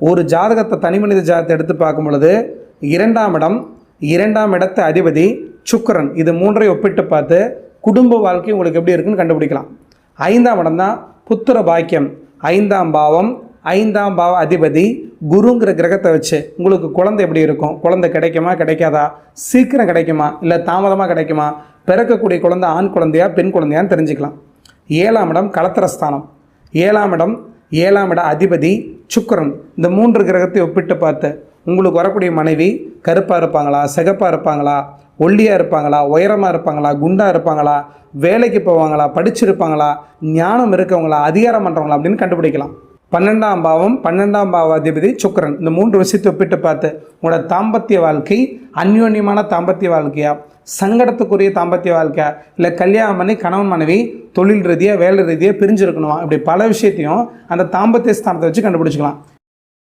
ஒரு ஜாதகத்தை தனி மனித ஜாதகத்தை எடுத்து பார்க்கும் பொழுது இரண்டாம் இடம் இரண்டாம் இடத்து அதிபதி சுக்கரன். இது மூன்றை ஒப்பிட்டு பார்த்து குடும்ப வாழ்க்கை உங்களுக்கு எப்படி இருக்குன்னு கண்டுபிடிக்கலாம். ஐந்தாம் இடம் தான் புத்திர பாக்கியம். ஐந்தாம் பாவம் ஐந்தாம் பாவ அதிபதி குருங்கிற கிரகத்தை வச்சு உங்களுக்கு குழந்தை எப்படி இருக்கும்? குழந்தை கிடைக்குமா கிடைக்காதா? சீக்கிரம் கிடைக்குமா? இல்லை தாமதமாக கிடைக்குமா? பிறக்கக்கூடிய குழந்தை ஆண் குழந்தையா பெண் குழந்தையான்னு தெரிஞ்சுக்கலாம். ஏழாம் இடம் கலத்திரஸ்தானம் ஏழாம் இடம் ஏழாம் இட அதிபதி சுக்கிரன். இந்த மூன்று கிரகத்தை ஒப்பிட்டு பார்த்து உங்களுக்கு வரக்கூடிய மனைவி கருப்பாக இருப்பாங்களா சிகப்பாக இருப்பாங்களா ஒல்லியாக இருப்பாங்களா உயரமாக இருப்பாங்களா குண்டாக இருப்பாங்களா வேலைக்கு போவாங்களா படிச்சிருப்பாங்களா ஞானம் இருக்கவங்களா அதிகாரம் பண்ணுறவங்களா அப்படின்னு கண்டுபிடிக்கலாம். பன்னெண்டாம் பாவம் பன்னெண்டாம் பாவ அதிபதி சுக்கிரன். இந்த மூன்று விஷயத்தை ஒப்பிட்டு பார்த்து உங்களோட தாம்பத்திய வாழ்க்கை அந்யோன்யமான தாம்பத்திய வாழ்க்கையா? சங்கடத்துக்குரிய தாம்பத்திய வாழ்க்கையா? இல்லை கல்யாணம் பண்ணி கணவன் மனைவி தொழில் ரீதியாக வேலை ரீதியாக பிரிஞ்சிருக்கணுமா? இப்படி பல விஷயத்தையும் அந்த தாம்பத்திய ஸ்தானத்தை வச்சு கண்டுபிடிச்சிக்கலாம்.